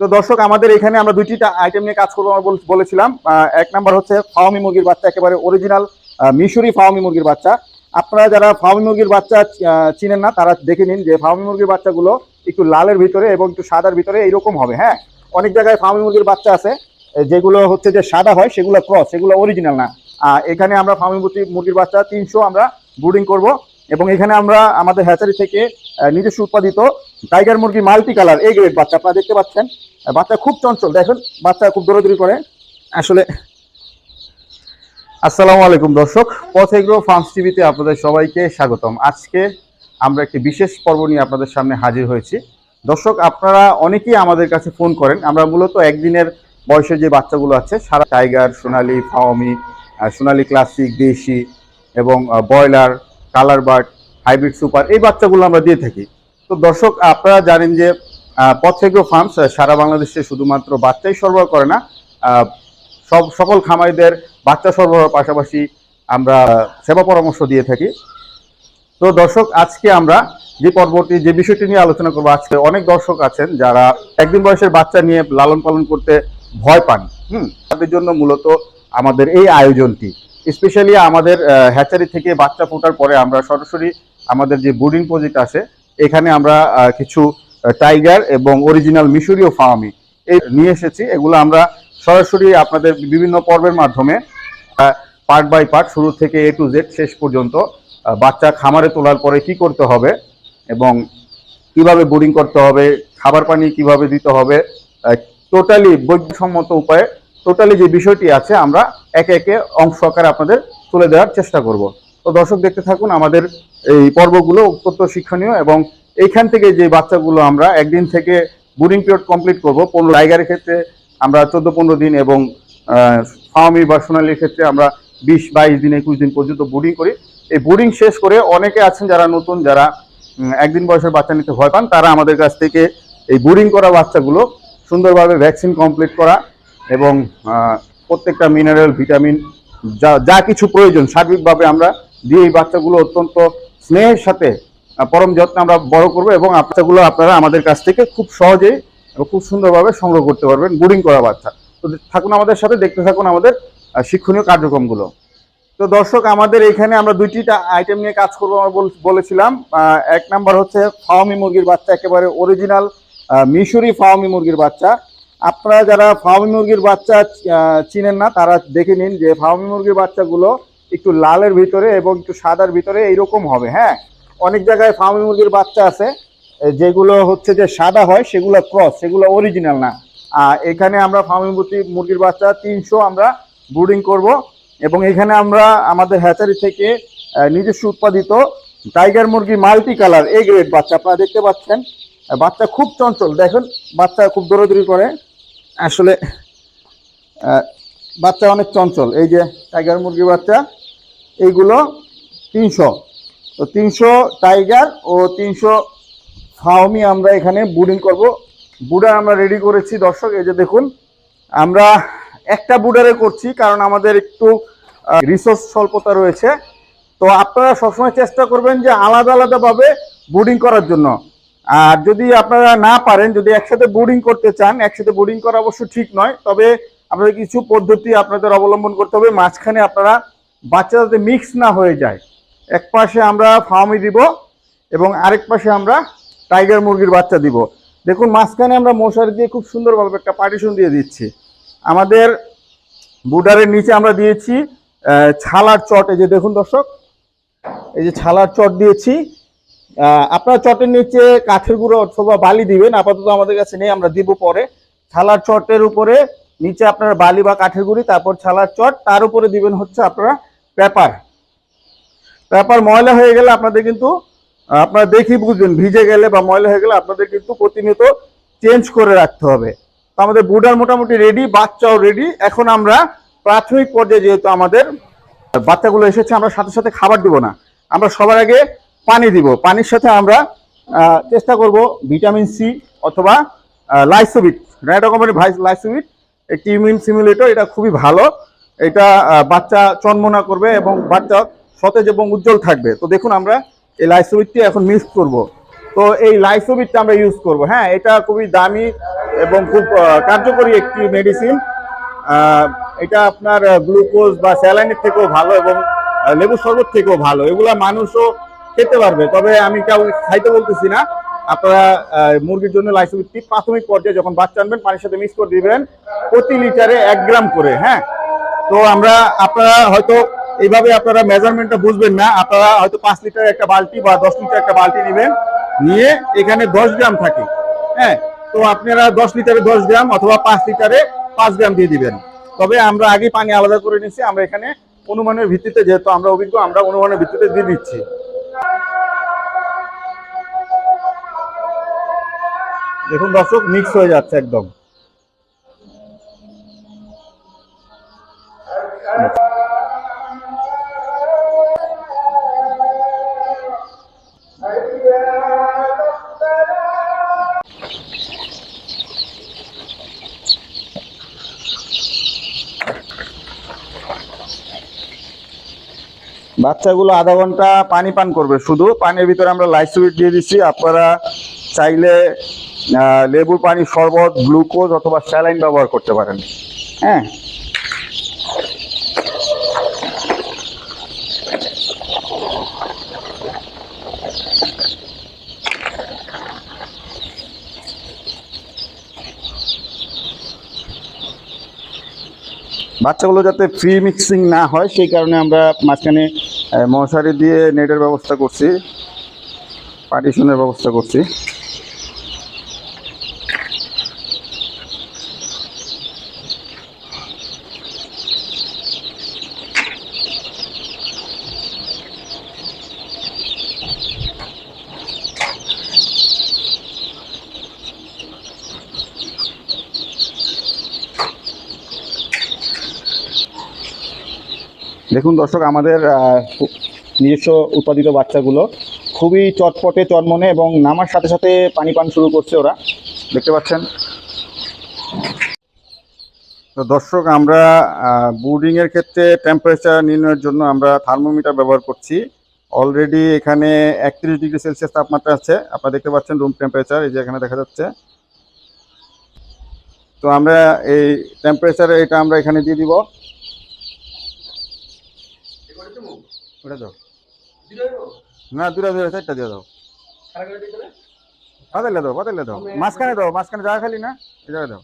তো দর্শক, আমাদের এখানে আমরা দুইটি আইটেম নিয়ে কাজ করব বলেছিলাম। এক নাম্বার হচ্ছে ফাওমি মুরগির বাচ্চা, একেবারে অরিজিনাল মিশরি ফাওমি মুরগির বাচ্চা। আপনারা যারা ফাওমি মুরগির বাচ্চা চিনেন না, তারা দেখে নিন যে ফাওমি মুরগির বাচ্চাগুলো একটু লালের ভিতরে এবং একটু সাদার ভিতরে এইরকম হবে হ্যাঁ? অনেক জায়গায় ফাওমি মুরগির বাচ্চা আছে যেগুলো হচ্ছে যে সাদা হয়, সেগুলো ক্রস, সেগুলো অরিজিনাল না। এখানে আমরা ফার্মি মুরগির বাচ্চা তিনশো আমরা ব্রুডিং করব এবং এখানে আমরা আমাদের হ্যাচারি থেকে নিজস্ব উৎপাদিত টাইগার মুরগি মাল্টি কালার এই গ্রেড বাচ্চা, আপনারা দেখতে পাচ্ছেন। বাচ্চা খুব চঞ্চল, দেখেন, বাচ্চা খুব দৌড়াদৌড়ি করে। আসলে, আসসালামু আলাইকুম দর্শক পথ এগ্রো ফার্মস টিভিতে আপনাদের সবাইকে স্বাগতম। আজকে আমরা একটি বিশেষ পর্ব নিয়ে আপনাদের সামনে হাজির হয়েছি। দর্শক, আপনারা অনেকেই আমাদের কাছে ফোন করেন। আমরা মূলত একদিনের বয়সের যে বাচ্চাগুলো আছে, সারা tiger, Sonali, Fayoumi Sonali classic, দেশি এবং broiler, colour bird, hybrid super, এই বাচ্চাগুলো আমরা দিয়ে থাকি। তো দর্শক, আপনারা জানেন যে পথেগ্রো ফার্মস সারা বাংলাদেশে শুধুমাত্র বাচ্চাই সরবরাহ করে না সব সকল খামারিদের বাচ্চা সরবরাহের পাশাপাশি আমরা সেবা পরামর্শ দিয়ে থাকি। তো দর্শক, আজকে আমরা যে পর্বটি, যে বিষয়টি নিয়ে আলোচনা করব, আজকে অনেক দর্শক আছেন যারা একদিন বয়সের বাচ্চা নিয়ে লালন পালন করতে ভয় পান। হুম, তাদের জন্য মূলত আমাদের এই আয়োজনটি। স্পেশালি আমাদের হ্যাচারি থেকে বাচ্চা ফোটার পরে আমরা সরাসরি আমাদের যে বোর্ডিং প্রজেক্ট আছে এখানে আমরা কিছু টাইগার এবং অরিজিনাল মিশরীয় ফার্মি এই নিয়ে এসেছি। এগুলো আমরা সরাসরি আপনাদের বিভিন্ন পর্বের মাধ্যমে পার্ট বাই পার্ট, শুরু থেকে এ টু জেড শেষ পর্যন্ত বাচ্চা খামারে তোলার পরে কি করতে হবে এবং কীভাবে বোরিং করতে হবে, খাবার পানি কীভাবে দিতে হবে টোটালি বৈজ্ঞসম্মত উপায়ে, টোটালি যে বিষয়টি আছে, আমরা একে একে অংশ আকারে আপনাদের তুলে দেওয়ার চেষ্টা করব। তো দর্শক দেখতে থাকুন, আমাদের এই পর্বগুলো অত্যন্ত শিক্ষণীয় এবং এইখান থেকে যে বাচ্চাগুলো আমরা একদিন থেকে বোর্ডিং পিরিয়ড কমপ্লিট করব, পনেরো টাইগারের ক্ষেত্রে আমরা চোদ্দ পনেরো দিন এবং ফার্মি বা সোনালির ক্ষেত্রে আমরা বিশ, বাইশ দিন, একুশ দিন পর্যন্ত বোর্ডিং করি। এই বোর্ডিং শেষ করে অনেকে আছেন যারা নতুন, যারা একদিন বয়সের বাচ্চা নিতে ভয় পান, তারা আমাদের কাছ থেকে এই বোর্ডিং করা বাচ্চাগুলো সুন্দরভাবে ভ্যাকসিন কমপ্লিট করা এবং প্রত্যেকটা মিনারেল ভিটামিন যা যা কিছু প্রয়োজন, সার্বিকভাবে আমরা দিয়ে এই বাচ্চাগুলো অত্যন্ত স্নেহের সাথে পরম যত্নে আমরা বড় করব এবং বাচ্চাগুলো আপনারা আমাদের কাছ থেকে খুব সহজেই খুব সুন্দরভাবে সংগ্রহ করতে পারবেন বোর্ডিং করা বাচ্চা। তো থাকুন আমাদের সাথে, দেখতে থাকুন আমাদের শিক্ষণীয় কার্যক্রমগুলো। তো দর্শক, আমাদের এখানে আমরা দুইটি আইটেম নিয়ে কাজ করব আমরা বলেছিলাম। এক নাম্বার হচ্ছে ফাওমি মুরগির বাচ্চা, একেবারে অরিজিনাল মিশরি ফাওমি মুরগির বাচ্চা। আপনারা যারা ফাওমি মুরগির বাচ্চা চিনেন না, তারা দেখে নিন যে ফাওমি মুরগির বাচ্চাগুলো একটু লালের ভিতরে এবং একটু সাদার ভিতরে এইরকম হবে হ্যাঁ? অনেক জায়গায় ফাওমি মুরগির বাচ্চা আছে যেগুলো হচ্ছে যে সাদা হয়, সেগুলো ক্রস, সেগুলো অরিজিনাল না। আর এখানে আমরা ফার্মি মুরগির বাচ্চা তিনশো আমরা ব্রুডিং করব এবং এখানে আমরা আমাদের হ্যাচারি থেকে নিজস্ব উৎপাদিত টাইগার মুরগি মাল্টি কালার এই গ্রেড বাচ্চা, আপনারা দেখতে পাচ্ছেন। বাচ্চা খুব চঞ্চল, দেখুন, বাচ্চা খুব দৌড়াদৌড়ি করে। আসলে বাচ্চা অনেক চঞ্চল, এই যে টাইগার মুরগি বাচ্চা। এইগুলো তিনশো। তো তিনশো টাইগার ও তিনশো ফাওমি আমরা এখানে বুডিং করব। বুডার আমরা রেডি করেছি, দর্শক, এই যে দেখুন, আমরা একটা বুডারে করছি কারণ আমাদের একটু রিসোর্স স্বল্পতা রয়েছে। তো আপনারা সবসময় চেষ্টা করবেন যে আলাদা আলাদাভাবে বোর্ডিং করার জন্য। আর যদি আপনারা না পারেন, যদি একসাথে বোর্ডিং করতে চান, একসাথে বোর্ডিং করা অবশ্য ঠিক নয়, তবে আপনাদের কিছু পদ্ধতি আপনাদের অবলম্বন করতে হবে। মাঝখানে আপনারা বাচ্চা যাতে মিক্স না হয়ে যায়। এক পাশে আমরা ফার্মি দিব এবং আরেক পাশে আমরা টাইগার মুরগির বাচ্চা দিব। দেখুন, মাঝখানে আমরা মশারি দিয়ে খুব সুন্দরভাবে একটা পার্টিশন দিয়ে দিচ্ছি। আমাদের বুডারের নিচে আমরা দিয়েছি ছালার চট। এই যে দেখুন দর্শক, এই যে ছালার চট দিয়েছি। আপনার চটের নিচে কাঠের গুঁড়ো অথবা বালি দিবেন, আপাতত আমাদের কাছে নেই, আমরা দিব পরে। ছালার চটের উপরে নিচে আপনারা বালি বা কাঠের গুঁড়ি, তারপর ছালার চট, তার উপরে দিবেন হচ্ছে আপনারা পেপার। পেপার ময়লা হয়ে গেলে আপনাদের কিন্তু আপনারা দেখি বুঝবেন, ভিজে গেলে বা ময়লা হয়ে গেলে আপনাদের কিন্তু প্রতিনিয়ত চেঞ্জ করে রাখতে হবে। তো আমাদের বুডার মোটামুটি রেডি বাচ্চাও রেডি এখন আমরা প্রাথমিক পর্যায়ে যেহেতু আমাদের বাচ্চাগুলো এসেছে, আমরা সাথে সাথে খাবার দিব না। আমরা সবার আগে পানি দিব। পানির সাথে আমরা চেষ্টা করব ভিটামিন সি অথবা লাইসোবিট। রেডা কোম্পানির ভাই লাইসোবিট, একটি ইমিউন সিমুলেটর, এটা খুবই ভালো। এটা বাচ্চা চন্মনা করবে এবং বাচ্চা সতেজ এবং উজ্জ্বল থাকবে। তো দেখুন আমরা এই লাইসোবিটটি এখন মিক্স করব। তো এই লাইসোবিটটা আমরা ইউজ করব। হ্যাঁ এটা খুবই দামি এবং খুব কার্যকরী একটি মেডিসিন। এটা আপনার গ্লুকোজ বা স্যালাইনের থেকেও ভালো এবং লেবু শরবত থেকেও ভালো। এগুলা মানুষও খেতে পারবে। তবে আমি কেউ খাইতে বলতেছি না। আপনারা মুরগির জন্য লাইসোবিটটি প্রাথমিক পর্যায়ে যখন বাচ্চা আনবেন, পানির সাথে মিক্স করে দিবেন প্রতি লিটারে এক গ্রাম করে। হ্যাঁ তো আমরা, আপনারা হয়তো এইভাবে আপনারা মেজারমেন্টটা বুঝবেন না। আপনারা হয়তো পাঁচ লিটার একটা বালতি বা দশ লিটার একটা বালতি নেবেন। নিয়ে এখানে দশ গ্রাম থাকে। হ্যাঁ? তো আপনারা দশ লিটারে দশ গ্রাম অথবা পাঁচ লিটারে পাঁচ গ্রাম দিয়ে দিবেন। তবে আমরা আগে পানি আলাদা করে নিচ্ছি আমরা এখানে অনুমানের ভিত্তিতে যেহেতু আমরা অভিজ্ঞ, আমরা অনুমানের ভিত্তিতে দিয়ে দিচ্ছি। দেখুন দর্শক মিক্স হয়ে যাচ্ছে একদম। বাচ্চাগুলো আধা ঘণ্টা পানি পান করবে। শুধু পানির ভিতরে আমরা লাইসুইট দিয়ে দিচ্ছি। আপনারা চাইলে লেবুর পানি শরবত গ্লুকোজ অথবা স্যালাইন ব্যবহার করতে পারেন। হ্যাঁ? বাচ্চাগুলো যাতে ফ্রি মিক্সিং না হয়, সেই কারণে আমরা মাঝখানে মশারি দিয়ে নেটের ব্যবস্থা করছি পার্টিশনের ব্যবস্থা করছি। দেখুন দর্শক, আমাদের নিজস্ব উৎপাদিত বাচ্চাগুলো খুবই চটপটে চটমনে এবং নামার সাথে সাথে পানি পান শুরু করছে ওরা। দেখতে পাচ্ছেন? তো দর্শক, আমরা বুডিং এর ক্ষেত্রে টেম্পারেচার নির্ণয়ের জন্য আমরা থার্মোমিটার ব্যবহার করছি। অলরেডি এখানে একত্রিশ ডিগ্রি সেলসিয়াস তাপমাত্রা আছে। আপনারা দেখতে পাচ্ছেন রুম টেম্পারেচার এই যে এখানে দেখা যাচ্ছে। তো আমরা এই টেম্পারেচার এটা আমরা এখানে দিয়ে দিব। ওটা দাও। না দুটা দুটা চারটা দিয়ে দাও। পাতালে দাও পাতালে দাও। মাঝখানে দাও মাঝখানে জায়গা খালি না এই জায়গায় দাও।